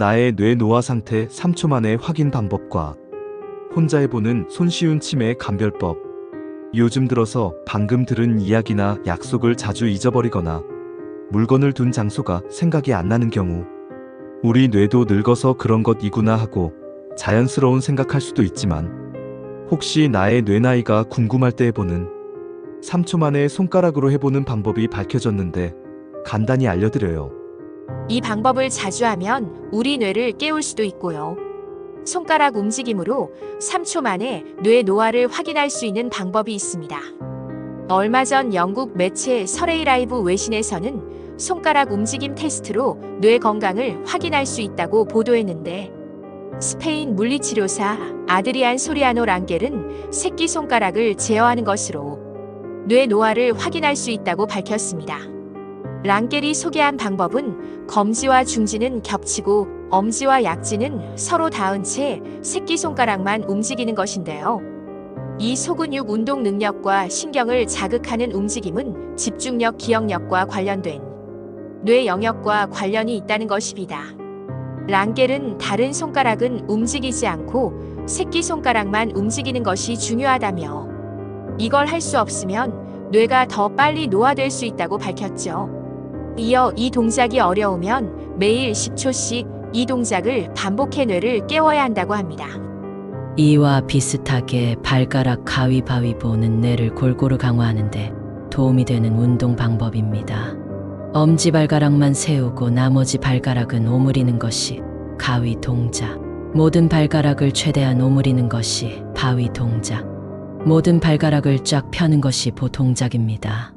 나의 뇌 노화 상태 3초 만의 확인 방법과 혼자 해보는 손쉬운 치매 감별법. 요즘 들어서 방금 들은 이야기나 약속을 자주 잊어버리거나 물건을 둔 장소가 생각이 안 나는 경우 우리 뇌도 늙어서 그런 것이구나 하고 자연스러운 생각할 수도 있지만 혹시 나의 뇌 나이가 궁금할 때 해보는 3초 만에 손가락으로 해보는 방법이 밝혀졌는데 간단히 알려드려요. 이 방법을 자주 하면 우리 뇌를 깨울 수도 있고요. 손가락 움직임으로 3초 만에 뇌 노화를 확인할 수 있는 방법이 있습니다. 얼마 전 영국 매체 서레이 라이브 외신에서는 손가락 움직임 테스트로 뇌 건강을 확인할 수 있다고 보도했는데 스페인 물리치료사 아드리안 소리아노 랑겔은 새끼 손가락을 제어하는 것으로 뇌 노화를 확인할 수 있다고 밝혔습니다. 랑겔이 소개한 방법은 검지와 중지는 겹치고 엄지와 약지는 서로 닿은 채 새끼손가락만 움직이는 것인데요. 이 소근육 운동 능력과 신경을 자극하는 움직임은 집중력, 기억력과 관련된 뇌 영역과 관련이 있다는 것입니다. 랑겔은 다른 손가락은 움직이지 않고 새끼손가락만 움직이는 것이 중요하다며 이걸 할 수 없으면 뇌가 더 빨리 노화될 수 있다고 밝혔죠. 이어 이 동작이 어려우면 매일 10초씩 이 동작을 반복해 뇌를 깨워야 한다고 합니다. 이와 비슷하게 발가락 가위바위보는 뇌를 골고루 강화하는데 도움이 되는 운동 방법입니다. 엄지발가락만 세우고 나머지 발가락은 오므리는 것이 가위 동작. 모든 발가락을 최대한 오므리는 것이 바위 동작. 모든 발가락을 쫙 펴는 것이 보 동작입니다.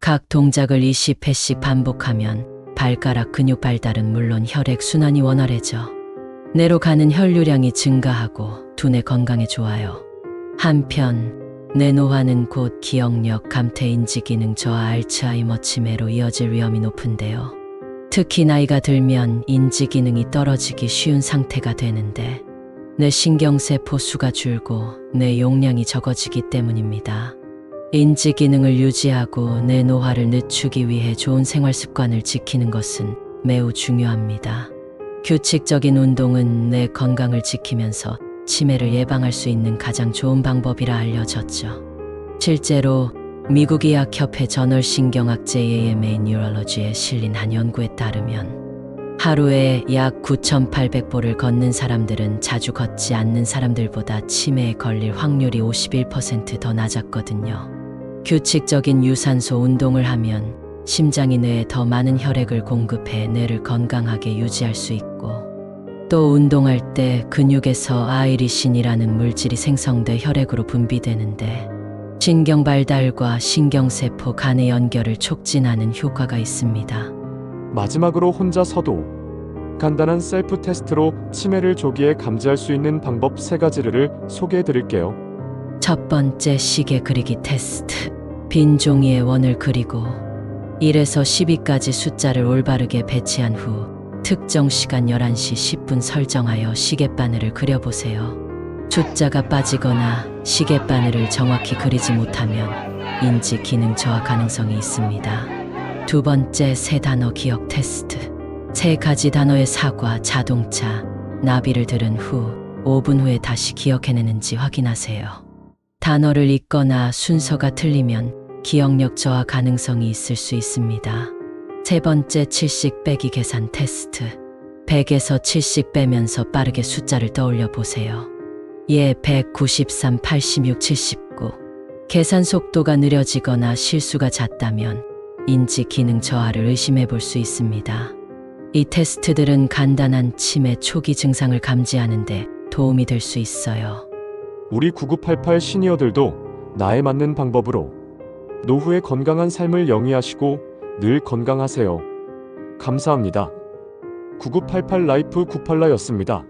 각 동작을 20회씩 반복하면 발가락 근육 발달은 물론 혈액 순환이 원활해져 뇌로 가는 혈류량이 증가하고 두뇌 건강에 좋아요. 한편 뇌 노화는 곧 기억력, 감퇴, 인지 기능 저하, 알츠하이머 치매로 이어질 위험이 높은데요. 특히 나이가 들면 인지 기능이 떨어지기 쉬운 상태가 되는데 뇌 신경세포 수가 줄고 뇌 용량이 적어지기 때문입니다. 인지 기능을 유지하고 뇌 노화를 늦추기 위해 좋은 생활 습관을 지키는 것은 매우 중요합니다. 규칙적인 운동은 뇌 건강을 지키면서 치매를 예방할 수 있는 가장 좋은 방법이라 알려졌죠. 실제로 미국 의학협회 저널 신경학 JAMA Neurology에 실린 한 연구에 따르면 하루에 약 9,800보를 걷는 사람들은 자주 걷지 않는 사람들보다 치매에 걸릴 확률이 51%더 낮았거든요. 규칙적인 유산소 운동을 하면 심장이 뇌에 더 많은 혈액을 공급해 뇌를 건강하게 유지할 수 있고 또 운동할 때 근육에서 아이리신이라는 물질이 생성돼 혈액으로 분비되는데 신경 발달과 신경세포 간의 연결을 촉진하는 효과가 있습니다. 마지막으로 혼자서도 간단한 셀프 테스트로 치매를 조기에 감지할 수 있는 방법 세 가지를 소개해 드릴게요. 첫 번째 시계 그리기 테스트. 빈 종이에 원을 그리고 1에서 12까지 숫자를 올바르게 배치한 후 특정 시간 11시 10분 설정하여 시계바늘을 그려보세요. 숫자가 빠지거나 시계바늘을 정확히 그리지 못하면 인지 기능 저하 가능성이 있습니다. 두 번째 세 단어 기억 테스트. 세 가지 단어의 사과, 자동차, 나비를 들은 후 5분 후에 다시 기억해내는지 확인하세요. 단어를 읽거나 순서가 틀리면 기억력 저하 가능성이 있을 수 있습니다. 세 번째 70 빼기 계산 테스트. 100에서 70 빼면서 빠르게 숫자를 떠올려 보세요. 예, 193, 86, 79. 계산 속도가 느려지거나 실수가 잦다면 인지 기능 저하를 의심해 볼 수 있습니다. 이 테스트들은 간단한 치매 초기 증상을 감지하는데 도움이 될 수 있어요. 우리 9988 시니어들도 나에 맞는 방법으로 노후의 건강한 삶을 영위하시고 늘 건강하세요. 감사합니다. 9988 라이프 98라였습니다.